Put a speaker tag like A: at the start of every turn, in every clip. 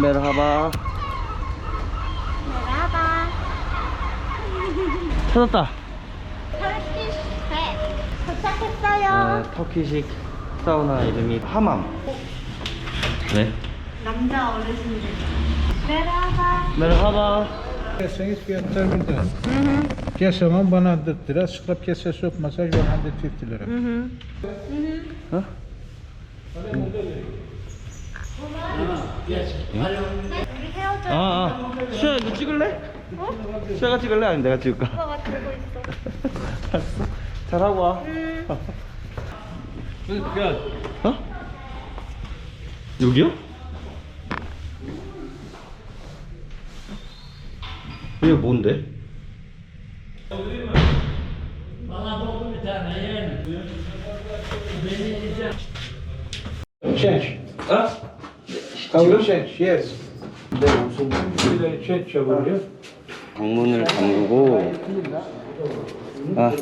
A: 메르하바.
B: 메라바
A: 찾았다.
B: 터키시 배 도착했어요
A: 네, 터키식 사우나 이름이 하맘. 네.
B: 남자 어르신들 메라바
A: 메르하바.
C: Kerseniz fiyatlar burada. Kesemem bana 100 lira, scrub kese soap masaj 150 lira.
A: 어?
B: 우리 헤어져
A: 아, 아. 수야 이거 찍을래? 수야가 찍을래? 아니면 내가 찍을까?
B: 오빠가 들고 있어
A: 알았어. 잘하고 와. 어? 여기요? 이게 뭔데?
C: Change.
A: 아?
C: Change, yes.
A: 네,
C: over here?
A: 방문을 잠그고 아.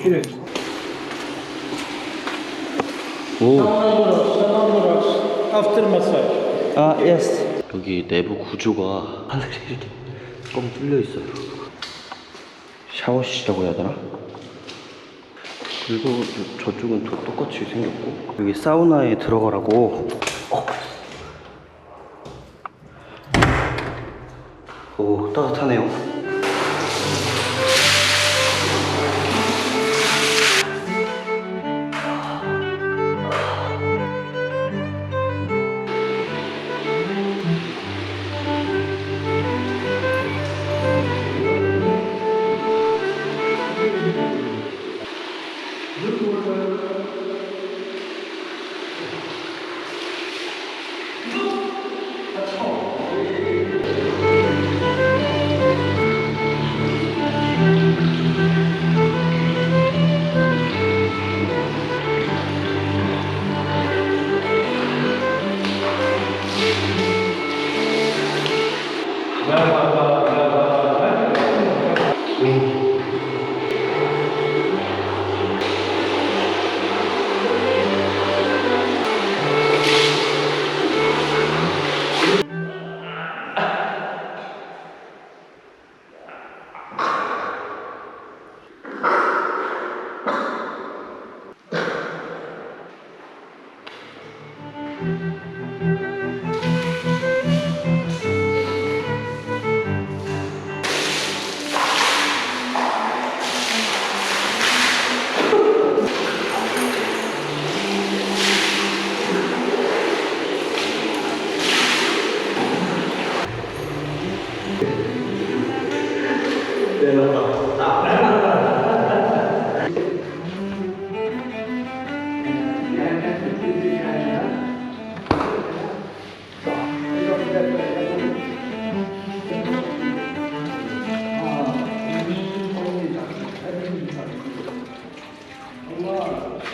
C: Şirin.
A: 오.
C: After massage.
A: 아, 예스. 여기 내부 구조가 하늘이 이렇게 뻥 뚫려 있어요. 샤워실이라고 해야 되나? 그리고 저- 저쪽은 또 똑같이 생겼고. 여기 사우나에 들어가라고. 어. 오 따뜻하네요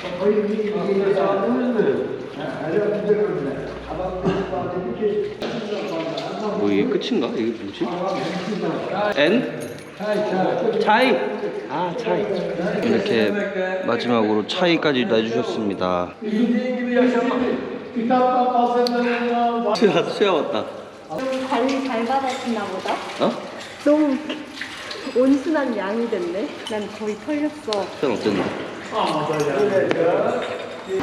D: Kafayı bir
A: yediğinde sağladınız mı? Ha,
D: herhalde bir ömrüne. Adam dedi ki,
A: 뭐 이게 끝인가? 이게 뭐지? N? 차이. 아 차이. 이렇게 마지막으로 차이까지 내주셨습니다. 수야 수야 왔다.
B: 관리 잘 받았나 보다
A: 어?
B: 너무 온순한 양이 됐네 난 거의 털렸어
A: 수야 어땠는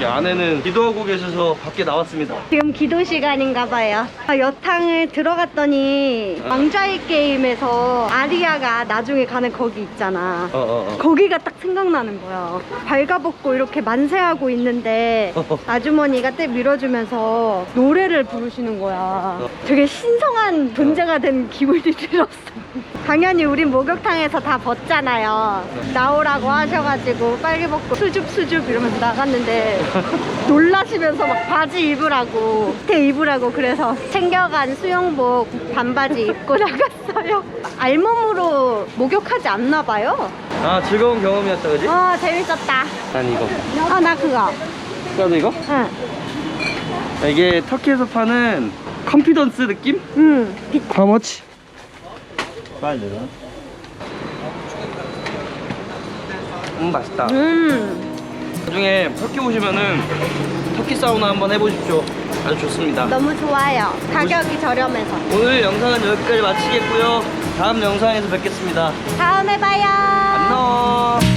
A: 안에는 기도하고 계셔서 밖에 나왔습니다.
B: 지금 기도 시간인가 봐요. 아, 여탕을 들어갔더니 왕좌의 게임에서 아리아가 나중에 가는 거기 있잖아.
A: 어, 어, 어.
B: 거기가 딱 생각나는 거야. 발가벗고 이렇게 만세하고 있는데 아주머니가 때 밀어주면서 노래를 부르시는 거야. 되게 신성한 존재가 된 기분이 들었어. 당연히 우린 목욕탕에서 다 벗잖아요. 나오라고 하셔가지고 빨리 벗고 수줍 수줍 이러면서 나갔는데 놀라시면서 막 바지 입으라고 밑에 입으라고 그래서 챙겨간 수영복 반바지 입고 나갔어요. 알몸으로 목욕하지 않나 봐요.
A: 아 즐거운 경험이었다 그지?
B: 아 재밌었다.
A: 난 이거.
B: 아 나 그거.
A: 수야도 이거?
B: 응.
A: 이게 터키에서 파는 컨피던스 느낌?
B: 응. 비-
A: How much? 음 맛있다.
B: 음.
A: 나중에 터키 오시면은 터키 사우나 한번 해보십시오. 아주 좋습니다.
B: 너무 좋아요. 가격이 저렴해서.
A: 오늘 영상은 여기까지 마치겠고요. 다음 영상에서 뵙겠습니다.
B: 다음에 봐요.
A: 안녕.